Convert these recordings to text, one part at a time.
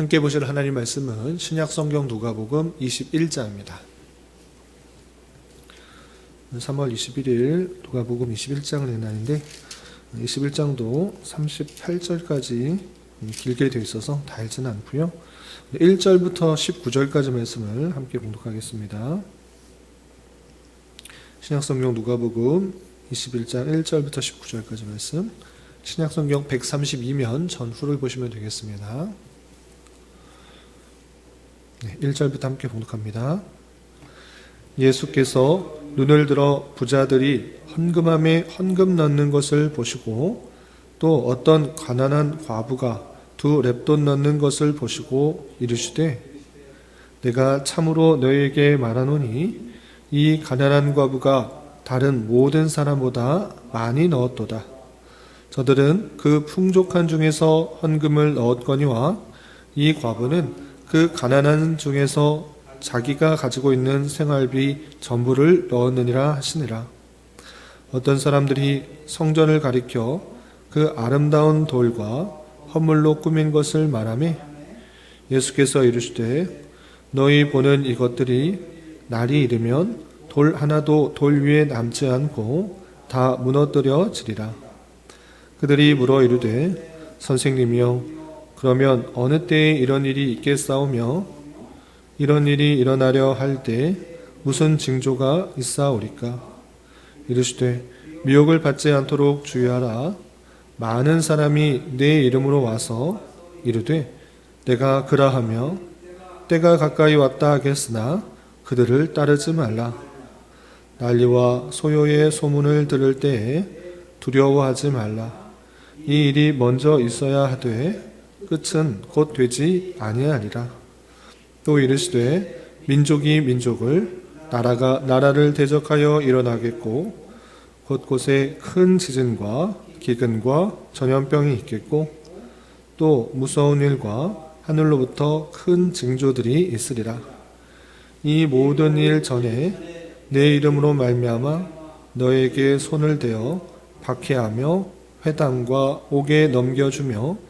함께 보실 하나님 말씀은 신약 성경 누가복음 21장입니다. 3월 21일 누가복음 21장을 내나는데 21장도 38절까지 길게 되어 있어서 다 읽지는 않고요. 1절부터 19절까지 말씀을 함께 공독하겠습니다. 신약성경 누가복음 21장 1절부터 19절까지 말씀 신약성경 132면 전후를 보시면 되겠습니다. 네, 1절부터 함께 봉독합니다. 예수께서 눈을 들어 부자들이 헌금함에 헌금 넣는 것을 보시고 또 어떤 가난한 과부가 두 랩돈 넣는 것을 보시고 이르시되 내가 참으로 너에게 말하노니 이 가난한 과부가 다른 모든 사람보다 많이 넣었도다. 저들은 그 풍족한 중에서 헌금을 넣었거니와 이 과부는 그 가난한 중에서 자기가 가지고 있는 생활비 전부를 넣었느니라 하시니라. 어떤 사람들이 성전을 가리켜 그 아름다운 돌과 헌물로 꾸민 것을 말하며 예수께서 이르시되 너희 보는 이것들이 날이 이르면 돌 하나도 돌 위에 남지 않고 다 무너뜨려지리라. 그들이 물어 이르되 선생님이여 그러면 어느 때에 이런 일이 있겠사오며 이런 일이 일어나려 할 때 무슨 징조가 있사오리까? 이르시되 미혹을 받지 않도록 주의하라. 많은 사람이 내 이름으로 와서 이르되 내가 그라하며 때가 가까이 왔다 하겠으나 그들을 따르지 말라. 난리와 소요의 소문을 들을 때에 두려워하지 말라. 이 일이 먼저 있어야 하되 끝은 곧 되지 아니하리라. 또 이르시되 민족이 민족을 나라가 나라를 대적하여 일어나겠고 곳곳에 큰 지진과 기근과 전염병이 있겠고 또 무서운 일과 하늘로부터 큰 징조들이 있으리라. 이 모든 일 전에 내 이름으로 말미암아 너에게 손을 대어 박해하며 회당과 옥에 넘겨주며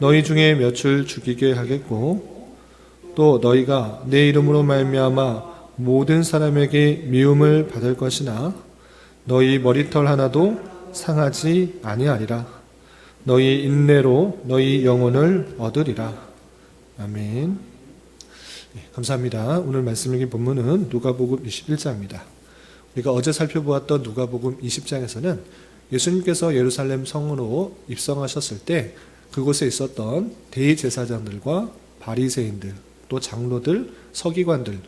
너희 중에 몇을 죽이게 하겠고 또 너희가 내 이름으로 말미암아 모든 사람에게 미움을 받을 것이나 너희 머리털 하나도 상하지 아니하리라 너희 인내로 너희 영혼을 얻으리라 아멘. 네, 감사합니다. 오늘 말씀 읽은 본문은 누가복음 21장입니다. 우리가 어제 살펴보았던 누가복음 20장에서는 예수님께서 예루살렘 성으로 입성하셨을 때 그곳에 있었던 대제사장들과 바리새인들, 또 장로들, 서기관들,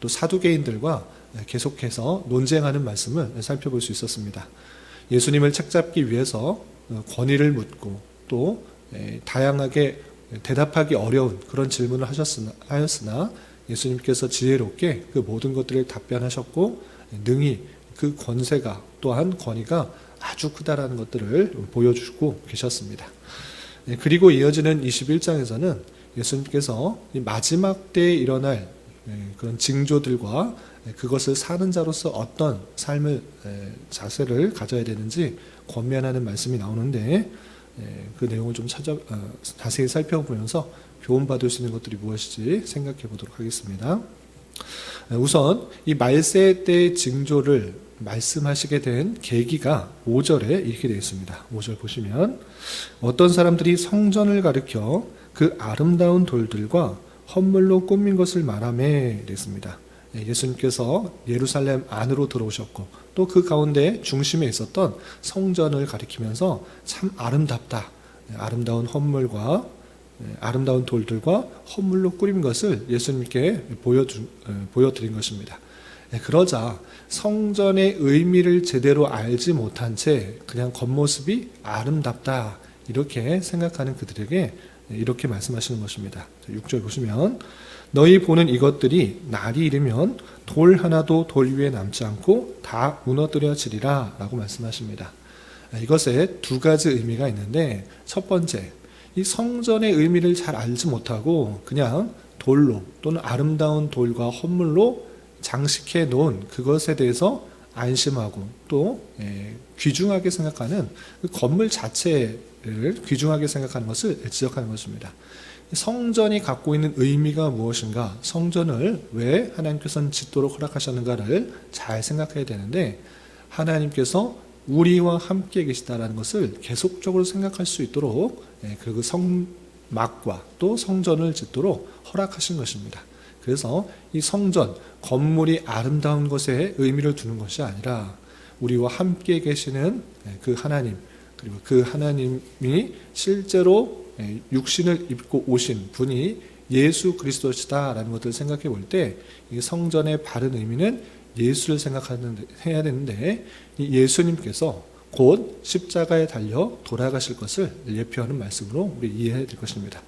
또 사두개인들과 계속해서 논쟁하는 말씀을 살펴볼 수 있었습니다. 예수님을 책잡기 위해서 권위를 묻고 또 다양하게 대답하기 어려운 그런 질문을 하셨으나, 예수님께서 지혜롭게 그 모든 것들을 답변하셨고 능히 그 권세가 또한 권위가 아주 크다라는 것들을 보여주고 계셨습니다. 네, 그리고 이어지는 21장에서는 예수님께서 마지막 때에 일어날 네, 그런 징조들과 그것을 사는 자로서 어떤 삶을 자세를 가져야 되는지 권면하는 말씀이 나오는데 그 내용을 좀 찾아 어, 자세히 살펴보면서 교훈 받을 수 있는 것들이 무엇인지 생각해 보도록 하겠습니다. 우선 이 말세 때 징조를 말씀하시게 된 계기가 5절에 이렇게 되어 있습니다. 5절 보시면 어떤 사람들이 성전을 가리켜 그 아름다운 돌들과 헌물로 꾸민 것을 말하매 이랬습니다. 예, 예수님께서 예루살렘 안으로 들어오셨고 또 그 가운데 중심에 있었던 성전을 가리키면서 참 아름답다. 예, 아름다운 헌물과 예, 아름다운 돌들과 헌물로 꾸린 것을 예수님께 보여주, 보여드린 것입니다. 그러자 성전의 의미를 제대로 알지 못한 채 그냥 겉모습이 아름답다 이렇게 생각하는 그들에게 이렇게 말씀하시는 것입니다. 6절 보시면 너희 보는 이것들이 날이 이르면 돌 하나도 돌 위에 남지 않고 다 무너뜨려지리라 라고 말씀하십니다. 이것에 두 가지 의미가 있는데 첫 번째 이 성전의 의미를 잘 알지 못하고 그냥 돌로 또는 아름다운 돌과 헌물로 장식해 놓은 그것에 대해서 안심하고 또 예, 귀중하게 생각하는 그 건물 자체를 귀중하게 생각하는 것을 지적하는 것입니다. 성전이 갖고 있는 의미가 무엇인가, 성전을 왜 하나님께서는 짓도록 허락하셨는가를 잘 생각해야 되는데 하나님께서 우리와 함께 계시다라는 것을 계속적으로 생각할 수 있도록 예, 그 성막과 또 성전을 짓도록 허락하신 것입니다. 그래서 이 성전, 건물이 아름다운 것에 의미를 두는 것이 아니라 우리와 함께 계시는 예, 그 하나님, 그리고 그 하나님이 실제로 예, 육신을 입고 오신 분이 예수 그리스도시다라는 것을 생각해 볼 때 이 성전의 바른 의미는 예수를 생각하는 해야 되는데 이 예수님께서 곧 십자가에 달려 돌아가실 것을 예표하는 말씀으로 우리 이해해야 될 것입니다.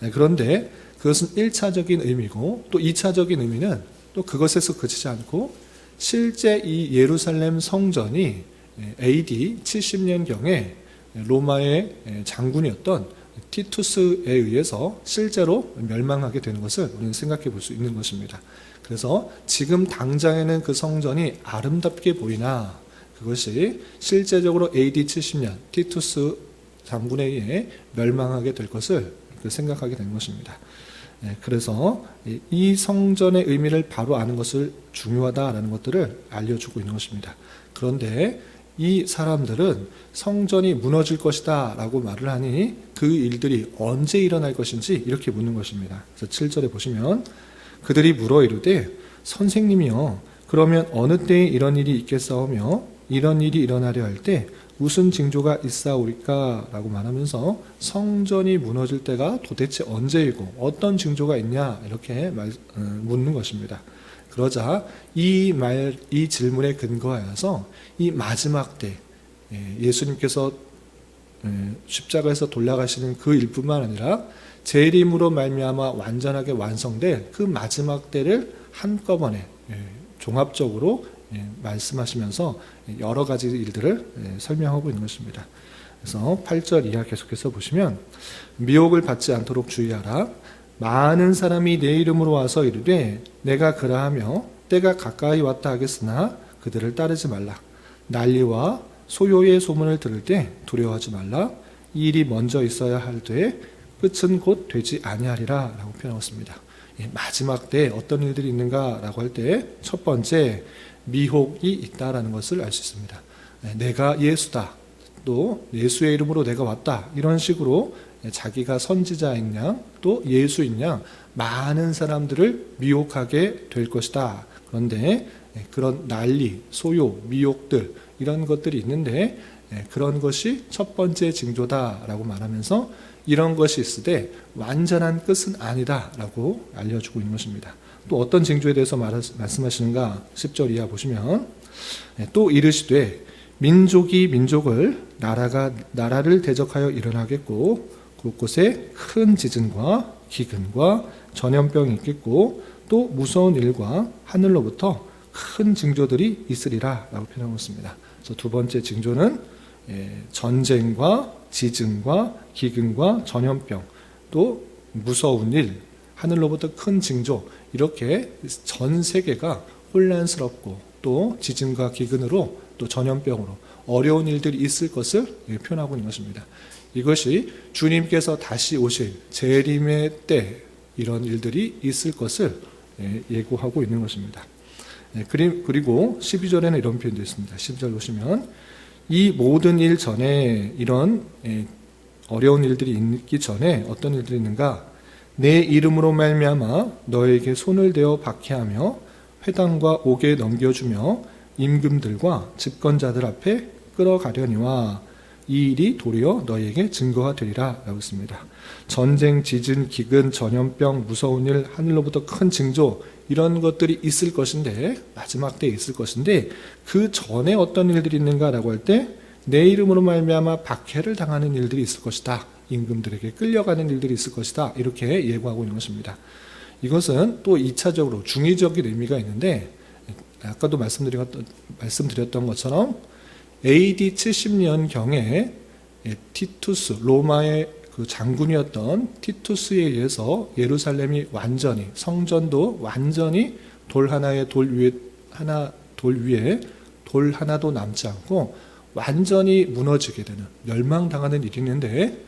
네, 그런데 그것은 1차적인 의미고 또 2차적인 의미는 또 그것에서 그치지 않고 실제 이 예루살렘 성전이 AD 70년경에 로마의 장군이었던 티투스에 의해서 실제로 멸망하게 되는 것을 우리는 생각해 볼 수 있는 것입니다. 그래서 지금 당장에는 그 성전이 아름답게 보이나 그것이 실제적으로 AD 70년 티투스 장군에 의해 멸망하게 될 것을 생각하게 된 것입니다. 네, 그래서 이 성전의 의미를 바로 아는 것을 중요하다라는 것들을 알려주고 있는 것입니다. 그런데 이 사람들은 성전이 무너질 것이다 라고 말을 하니 그 일들이 언제 일어날 것인지 이렇게 묻는 것입니다. 그래서 7절에 보시면 그들이 물어 이르되 선생님이여 그러면 어느 때에 이런 일이 있겠사오며 이런 일이 일어나려 할 때 무슨 징조가 있사오리까 라고 말하면서 성전이 무너질 때가 도대체 언제이고 어떤 징조가 있냐 이렇게 말, 어, 묻는 것입니다. 그러자 이 말, 이 질문에 근거하여서 이 마지막 때 예, 예수님께서 예, 십자가에서 돌아가시는 그 일뿐만 아니라 재림으로 말미암아 완전하게 완성될 그 마지막 때를 한꺼번에 예, 종합적으로 말씀하시면서 여러 가지 일들을 설명하고 있는 것입니다. 그래서 8절 이하 계속해서 보시면 미혹을 받지 않도록 주의하라. 많은 사람이 내 이름으로 와서 이르되 내가 그라하며 때가 가까이 왔다 하겠으나 그들을 따르지 말라. 난리와 소요의 소문을 들을 때 두려워하지 말라. 이 일이 먼저 있어야 할때 끝은 곧 되지 아니하리라 라고 표현하고 있습니다. 예, 마지막 때 어떤 일들이 있는가라고 할 때 첫 번째 미혹이 있다라는 것을 알 수 있습니다. 예, 내가 예수다. 또 예수의 이름으로 내가 왔다. 이런 식으로 자기가 선지자인 양, 또 예수인 양, 많은 사람들을 미혹하게 될 것이다. 그런데 예, 그런 난리, 소요, 미혹들, 이런 것들이 있는데, 예, 그런 것이 첫 번째 징조다라고 말하면서 이런 것이 있을 때 완전한 끝은 아니다라고 알려주고 있는 것입니다. 또 어떤 징조에 대해서 말씀하시는가 10절 이하 보시면 예, 또 이르시되 민족이 민족을 나라가 나라를 대적하여 일어나겠고 곳곳에 큰 지진과 기근과 전염병이 있겠고 또 무서운 일과 하늘로부터 큰 징조들이 있으리라 라고 표현하고 있습니다. 그래서 두 번째 징조는 예, 전쟁과 지진과 기근과 전염병 또 무서운 일 하늘로부터 큰 징조 이렇게 전 세계가 혼란스럽고 또 지진과 기근으로 또 전염병으로 어려운 일들이 있을 것을 표현하고 있는 것입니다. 이것이 주님께서 다시 오실 재림의 때 이런 일들이 있을 것을 예, 예고하고 있는 것입니다. 예, 그리고 12절에는 이런 표현도 있습니다. 12절 보시면 이 모든 일 전에 이런 예, 어려운 일들이 있기 전에 어떤 일들이 있는가? 내 이름으로 말미암아 너에게 손을 대어 박해하며 회당과 옥에 넘겨주며 임금들과 집권자들 앞에 끌어가려니와 이 일이 도리어 너에게 증거가 되리라 라고 했습니다. 전쟁, 지진, 기근, 전염병, 무서운 일, 하늘로부터 큰 징조 이런 것들이 있을 것인데 마지막 때에 있을 것인데 그 전에 어떤 일들이 있는가라고 할 때 내 이름으로 말미암아 박해를 당하는 일들이 있을 것이다. 임금들에게 끌려가는 일들이 있을 것이다. 이렇게 예고하고 있는 것입니다. 이것은 또 2차적으로 중의적인 의미가 있는데 아까도 말씀드렸던, 말씀드렸던 것처럼 AD 70년경에 티투스 로마의 그 장군이었던 티투스에 의해서 예루살렘이 완전히 성전도 완전히 돌 하나의 돌 위에 하나 돌 위에 돌 하나도 남지 않고 완전히 무너지게 되는 멸망당하는 일이 있는데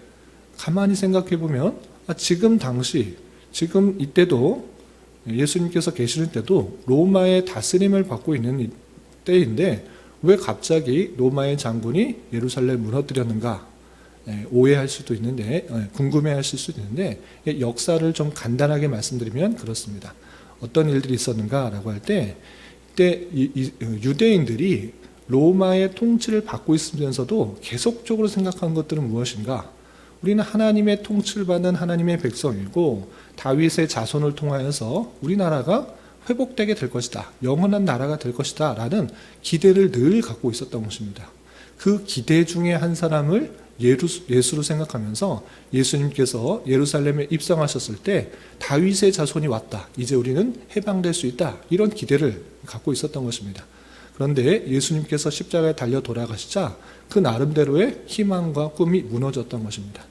가만히 생각해 보면 아, 지금 당시 지금 이때도 예수님께서 계시는 때도 로마의 다스림을 받고 있는 때인데 왜 갑자기 로마의 장군이 예루살렘 무너뜨렸는가 예, 오해할 수도 있는데 예, 궁금해하실 수도 있는데 예, 역사를 좀 간단하게 말씀드리면 그렇습니다. 어떤 일들이 있었는가라고 할 때 이때 유대인들이 로마의 통치를 받고 있으면서도 계속적으로 생각한 것들은 무엇인가? 우리는 하나님의 통치를 받는 하나님의 백성이고 다윗의 자손을 통하여서 우리나라가 회복되게 될 것이다. 영원한 나라가 될 것이다. 라는 기대를 늘 갖고 있었던 것입니다. 그 기대 중에 한 사람을 예수로 생각하면서 예수님께서 예루살렘에 입성하셨을 때 다윗의 자손이 왔다. 이제 우리는 해방될 수 있다. 이런 기대를 갖고 있었던 것입니다. 그런데 예수님께서 십자가에 달려 돌아가시자 그 나름대로의 희망과 꿈이 무너졌던 것입니다.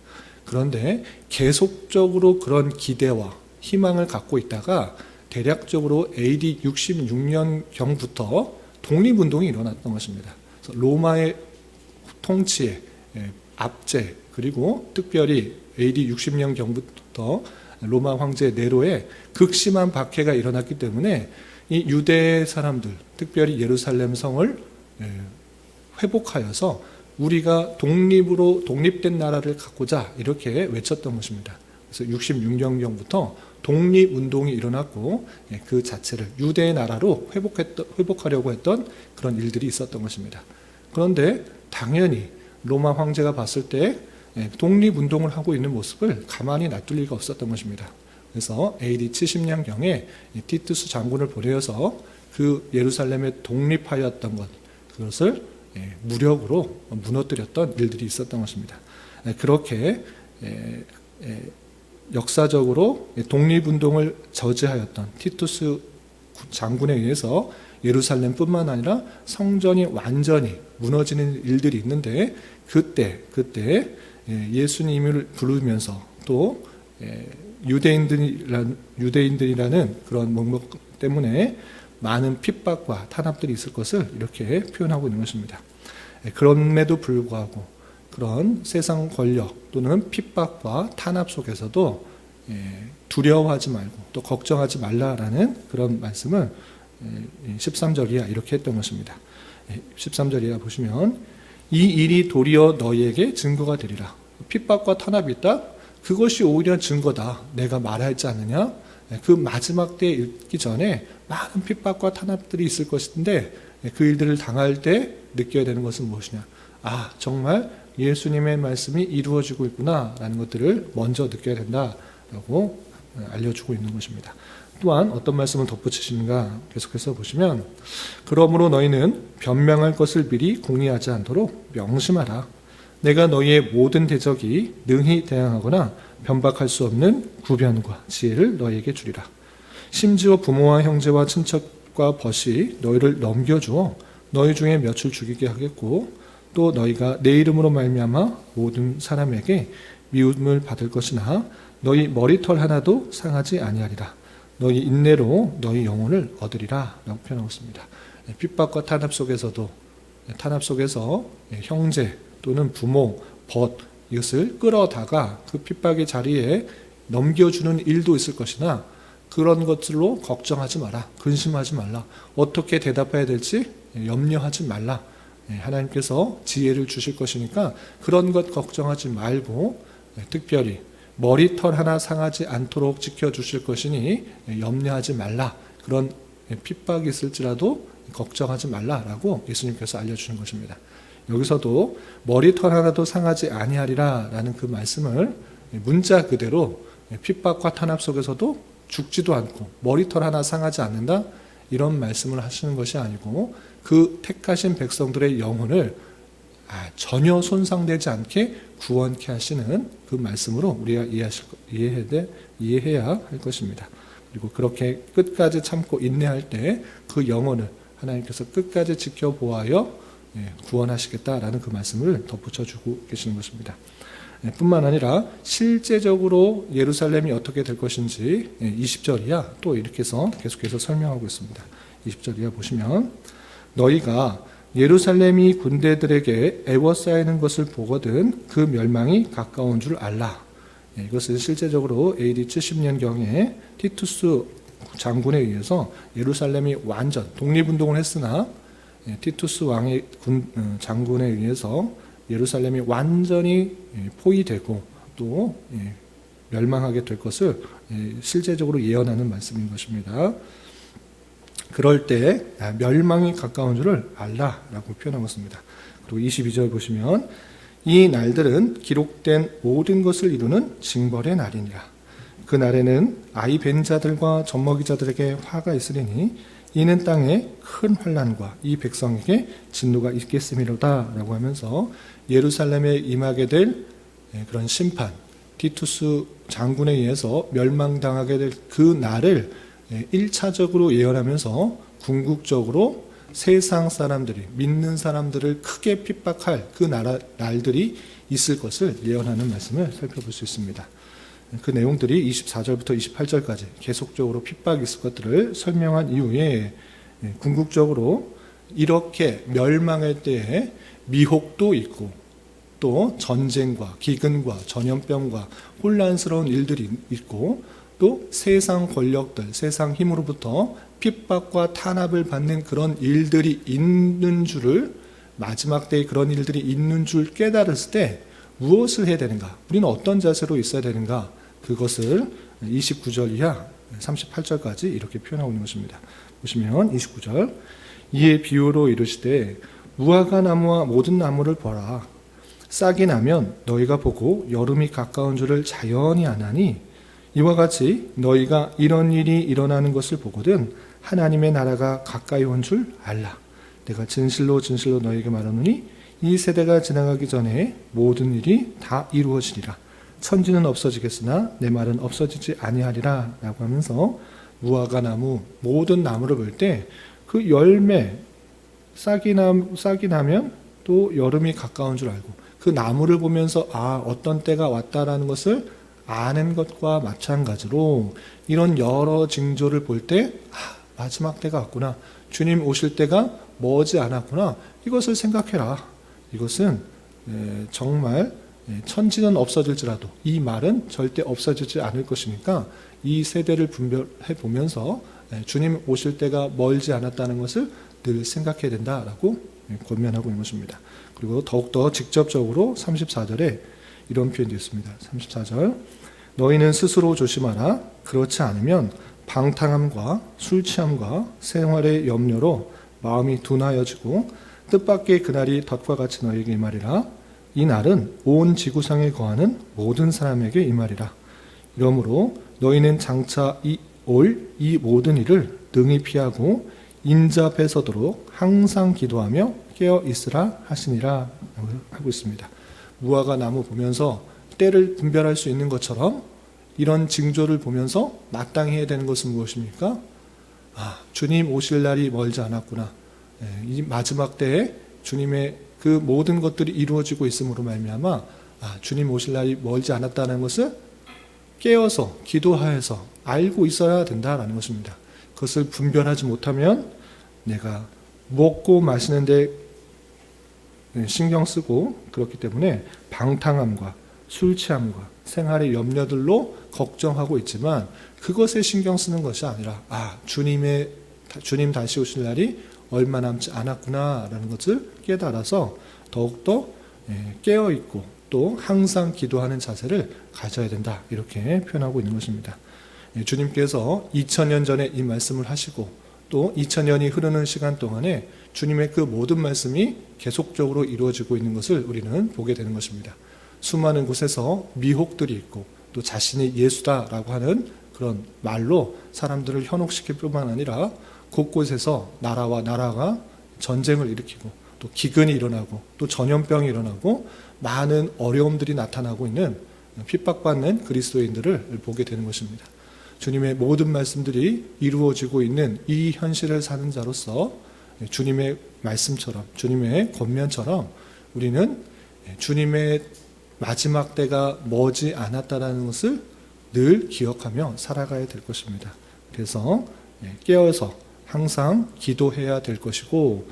그런데 계속적으로 그런 기대와 희망을 갖고 있다가 대략적으로 AD 66년경부터 독립운동이 일어났던 것입니다. 로마의 통치에 압제 그리고 특별히 AD 60년경부터 로마 황제 네로의 극심한 박해가 일어났기 때문에 이 유대 사람들, 특별히 예루살렘 성을 회복하여서 우리가 독립으로 독립된 나라를 갖고자 이렇게 외쳤던 것입니다. 그래서 66년경부터 독립 운동이 일어났고 그 자체를 유대의 나라로 회복했던, 회복하려고 했던 그런 일들이 있었던 것입니다. 그런데 당연히 로마 황제가 봤을 때 독립 운동을 하고 있는 모습을 가만히 놔둘 리가 없었던 것입니다. 그래서 AD 70년경에 티투스 장군을 보내어서 그 예루살렘에 독립하였던 것 그것을 무력으로 무너뜨렸던 일들이 있었던 것입니다. 그렇게 역사적으로 독립운동을 저지하였던 티투스 장군에 의해서 예루살렘뿐만 아니라 성전이 완전히 무너지는 일들이 있는데 그때 그때 예수님을 부르면서 또 유대인들이란 유대인들이라는 그런 목록 때문에 많은 핍박과 탄압들이 있을 것을 이렇게 표현하고 있는 것입니다. 그럼에도 불구하고 그런 세상 권력 또는 핍박과 탄압 속에서도 두려워하지 말고 또 걱정하지 말라라는 그런 말씀을 13절 이하 이렇게 했던 것입니다. 13절 이하 보시면 이 일이 도리어 너희에게 증거가 되리라. 핍박과 탄압이 있다? 그것이 오히려 증거다. 내가 말하지 않느냐? 그 마지막 때 있기 전에 많은 핍박과 탄압들이 있을 것인데 그 일들을 당할 때 느껴야 되는 것은 무엇이냐? 아, 정말 예수님의 말씀이 이루어지고 있구나라는 것들을 먼저 느껴야 된다라고 알려주고 있는 것입니다. 또한 어떤 말씀을 덧붙이시는가 계속해서 보시면 그러므로 너희는 변명할 것을 미리 공의하지 않도록 명심하라. 내가 너희의 모든 대적이 능히 대항하거나 변박할 수 없는 구변과 지혜를 너희에게 주리라. 심지어 부모와 형제와 친척과 벗이 너희를 넘겨주어 너희 중에 몇을 죽이게 하겠고 또 너희가 내 이름으로 말미암아 모든 사람에게 미움을 받을 것이나 너희 머리털 하나도 상하지 아니하리라. 너희 인내로 너희 영혼을 얻으리라 라고 표현하고 있습니다. 예, 핍박과 탄압 속에서도 예, 탄압 속에서 예, 형제 또는 부모, 벗 이것을 끌어다가 그 핍박의 자리에 넘겨주는 일도 있을 것이나 그런 것들로 걱정하지 마라. 근심하지 말라. 어떻게 대답해야 될지 염려하지 말라. 하나님께서 지혜를 주실 것이니까 그런 것 걱정하지 말고 특별히 머리털 하나 상하지 않도록 지켜주실 것이니 염려하지 말라. 그런 핍박이 있을지라도 걱정하지 말라라고 예수님께서 알려주는 것입니다. 여기서도 머리털 하나도 상하지 아니하리라 라는 그 말씀을 문자 그대로 핍박과 탄압 속에서도 죽지도 않고 머리털 하나 상하지 않는다 이런 말씀을 하시는 것이 아니고 그 택하신 백성들의 영혼을 아, 전혀 손상되지 않게 구원케 하시는 그 말씀으로 우리가 이해하실, 거- 이해해야, 할 것입니다. 그리고 그렇게 끝까지 참고 인내할 때 그 영혼을 하나님께서 끝까지 지켜보아여 예, 구원하시겠다라는 그 말씀을 덧붙여 주고 계시는 것입니다. 예, 뿐만 아니라 실제적으로 예루살렘이 어떻게 될 것인지 20절 이하 또 이렇게 해서 계속해서 설명하고 있습니다. 20절 이하 보시면 너희가 예루살렘이 군대들에게 애워싸이는 것을 보거든 그 멸망이 가까운 줄 알라. 예, 이것은 실제적으로 AD 70년경에 티투스 장군에 의해서 예루살렘이 완전 독립운동을 했으나 예, 티투스 왕의 군, 어, 장군에 의해서 예루살렘이 완전히 예, 포위되고 또 예, 멸망하게 될 것을 예, 실제적으로 예언하는 말씀인 것입니다. 그럴 때 아, 멸망이 가까운 줄을 알라라고 표현하고 있습니다. 그리고 22절 보시면 이 날들은 기록된 모든 것을 이루는 징벌의 날이니라. 그 날에는 아이 벤 자들과 젖먹이 자들에게 화가 있으리니 이는 땅에 큰 환란과 이 백성에게 진노가 있겠음이로다라고 하면서 예루살렘에 임하게 될 예, 그런 심판 티투스 장군에 의해서 멸망당하게 될 그 날을 예, 1차적으로 예언하면서 궁극적으로 세상 사람들이 믿는 사람들을 크게 핍박할 그 나라, 날들이 있을 것을 예언하는 말씀을 살펴볼 수 있습니다. 그 내용들이 24절부터 28절까지 계속적으로 핍박이 있을 것들을 설명한 이후에 예, 궁극적으로 이렇게 멸망할 때에 미혹도 있고 또 전쟁과 기근과 전염병과 혼란스러운 일들이 있고 또 세상 권력들, 세상 힘으로부터 핍박과 탄압을 받는 그런 일들이 있는 줄을 마지막 때에 그런 일들이 있는 줄 깨달았을 때 무엇을 해야 되는가? 우리는 어떤 자세로 있어야 되는가? 그것을 29절 이하 38절까지 이렇게 표현하고 있는 것입니다. 보시면 29절 이에 비유로 이르시되 무화과 나무와 모든 나무를 보라 싹이 나면 너희가 보고 여름이 가까운 줄을 자연히 아나니 이와 같이 너희가 이런 일이 일어나는 것을 보거든 하나님의 나라가 가까이 온 줄 알라. 내가 진실로 진실로 너희에게 말하노니 이 세대가 지나가기 전에 모든 일이 다 이루어지리라. 천지는 없어지겠으나 내 말은 없어지지 아니하리라. 라고 하면서 무화과 나무 모든 나무를 볼 때 그 열매 싹이, 나, 싹이 나면 또 여름이 가까운 줄 알고 그 나무를 보면서 아 어떤 때가 왔다라는 것을 아는 것과 마찬가지로 이런 여러 징조를 볼때 아, 마지막 때가 왔구나 주님 오실 때가 머지 않았구나 이것을 생각해라 이것은 에, 정말 에, 천지는 없어질지라도 이 말은 절대 없어지지 않을 것이니까 이 세대를 분별해 보면서 에, 주님 오실 때가 멀지 않았다는 것을 늘 생각해야 된다라고 에, 권면하고 있는 것입니다. 그리고 더욱더 직접적으로 34절에 이런 표현도 있습니다. 34절 너희는 스스로 조심하라 그렇지 않으면 방탕함과 술 취함과 생활의 염려로 마음이 둔하여지고 뜻밖의 그날이 덫과 같이 너희에게 임하리라 이 날은 온 지구상에 거하는 모든 사람에게 임하리라 이러므로 너희는 장차 이 올 이 모든 일을 능히 피하고 인자에 서도록 항상 기도하며 깨어 있으라 하시니라 하고 있습니다. 무화과 나무 보면서 때를 분별할 수 있는 것처럼 이런 징조를 보면서 마땅히 해야 되는 것은 무엇입니까? 아, 주님 오실 날이 멀지 않았구나. 예, 이 마지막 때에 주님의 그 모든 것들이 이루어지고 있음으로 말미암아 아, 주님 오실 날이 멀지 않았다는 것을 깨어서 기도하여서 알고 있어야 된다라는 것입니다. 그것을 분별하지 못하면 내가 먹고 마시는데 신경 쓰고 그렇기 때문에 방탕함과 술 취함과 생활의 염려들로 걱정하고 있지만 그것에 신경 쓰는 것이 아니라 아 주님의 주님 다시 오실 날이 얼마 남지 않았구나라는 것을 깨달아서 더욱더 예, 깨어 있고 또 항상 기도하는 자세를 가져야 된다 이렇게 표현하고 있는 것입니다. 예, 주님께서 2000년 전에 이 말씀을 하시고 또 2000년이 흐르는 시간 동안에 주님의 그 모든 말씀이 계속적으로 이루어지고 있는 것을 우리는 보게 되는 것입니다. 수많은 곳에서 미혹들이 있고 또 자신이 예수다라고 하는 그런 말로 사람들을 현혹시킬 뿐만 아니라 곳곳에서 나라와 나라가 전쟁을 일으키고 또 기근이 일어나고 또 전염병이 일어나고 많은 어려움들이 나타나고 있는 핍박받는 그리스도인들을 보게 되는 것입니다. 주님의 모든 말씀들이 이루어지고 있는 이 현실을 사는 자로서 주님의 말씀처럼 주님의 권면처럼 우리는 주님의 마지막 때가 머지 않았다라는 것을 늘 기억하며 살아가야 될 것입니다. 그래서 깨어서 항상 기도해야 될 것이고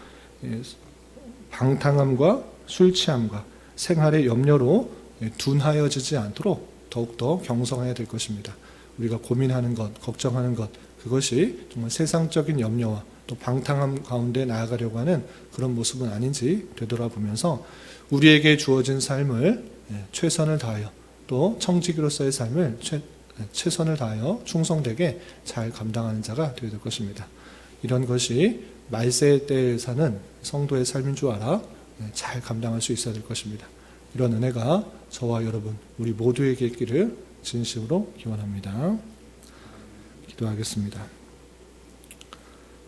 방탕함과 술 취함과 생활의 염려로 둔하여지지 않도록 더욱더 경성해야 될 것입니다. 우리가 고민하는 것, 걱정하는 것, 그것이 정말 세상적인 염려와 또 방탕함 가운데 나아가려고 하는 그런 모습은 아닌지 되돌아보면서 우리에게 주어진 삶을 최선을 다하여 또 청지기로서의 삶을 최, 최선을 다하여 충성되게 잘 감당하는 자가 되어야 될 것입니다. 이런 것이 말세 때에 사는 성도의 삶인 줄 알아 잘 감당할 수 있어야 될 것입니다. 이런 은혜가 저와 여러분, 우리 모두에게 있기를 진심으로 기원합니다. 기도하겠습니다.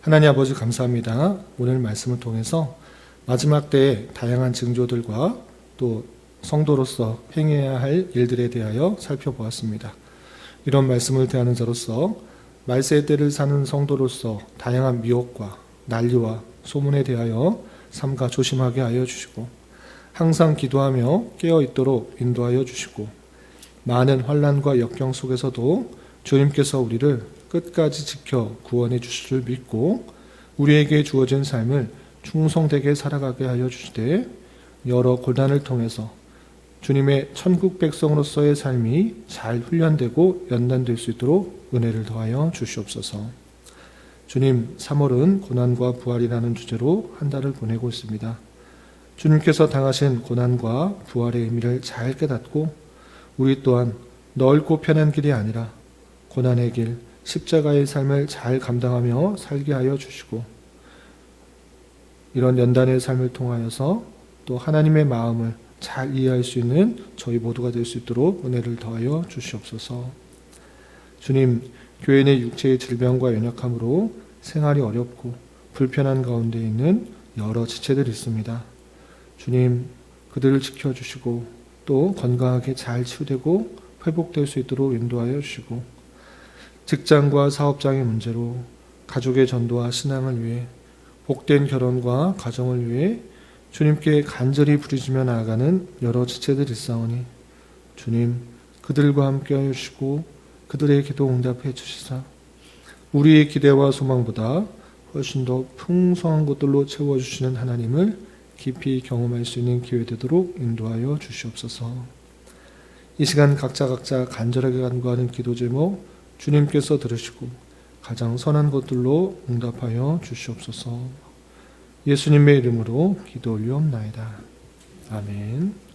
하나님 아버지 감사합니다. 오늘 말씀을 통해서 마지막 때의 다양한 징조들과 또 성도로서 행해야 할 일들에 대하여 살펴보았습니다. 이런 말씀을 대하는 자로서 말세 때를 사는 성도로서 다양한 미혹과 난리와 소문에 대하여 삼가 조심하게 하여 주시고 항상 기도하며 깨어 있도록 인도하여 주시고 많은 환란과 역경 속에서도 주님께서 우리를 끝까지 지켜 구원해 주실 줄 믿고 우리에게 주어진 삶을 충성되게 살아가게 하여 주시되 여러 고난을 통해서 주님의 천국 백성으로서의 삶이 잘 훈련되고 연단될 수 있도록 은혜를 더하여 주시옵소서. 주님, 3월은 고난과 부활이라는 주제로 한 달을 보내고 있습니다. 주님께서 당하신 고난과 부활의 의미를 잘 깨닫고 우리 또한 넓고 편한 길이 아니라 고난의 길, 십자가의 삶을 잘 감당하며 살게 하여 주시고 이런 연단의 삶을 통하여서 또 하나님의 마음을 잘 이해할 수 있는 저희 모두가 될 수 있도록 은혜를 더하여 주시옵소서. 주님, 교회 내 육체의 질병과 연약함으로 생활이 어렵고 불편한 가운데 있는 여러 지체들이 있습니다. 주님, 그들을 지켜주시고 또 건강하게 잘 치유되고 회복될 수 있도록 인도하여 주시고 직장과 사업장의 문제로 가족의 전도와 신앙을 위해 복된 결혼과 가정을 위해 주님께 간절히 부르짖며 나아가는 여러 지체들이 있사오니 주님 그들과 함께 하여 주시고 그들의 기도 응답해 주시사 우리의 기대와 소망보다 훨씬 더 풍성한 것들로 채워주시는 하나님을 깊이 경험할 수 있는 기회 되도록 인도하여 주시옵소서. 이 시간 각자 각자 간절하게 간구하는 기도 제목 주님께서 들으시고 가장 선한 것들로 응답하여 주시옵소서. 예수님의 이름으로 기도 올리옵나이다. 아멘.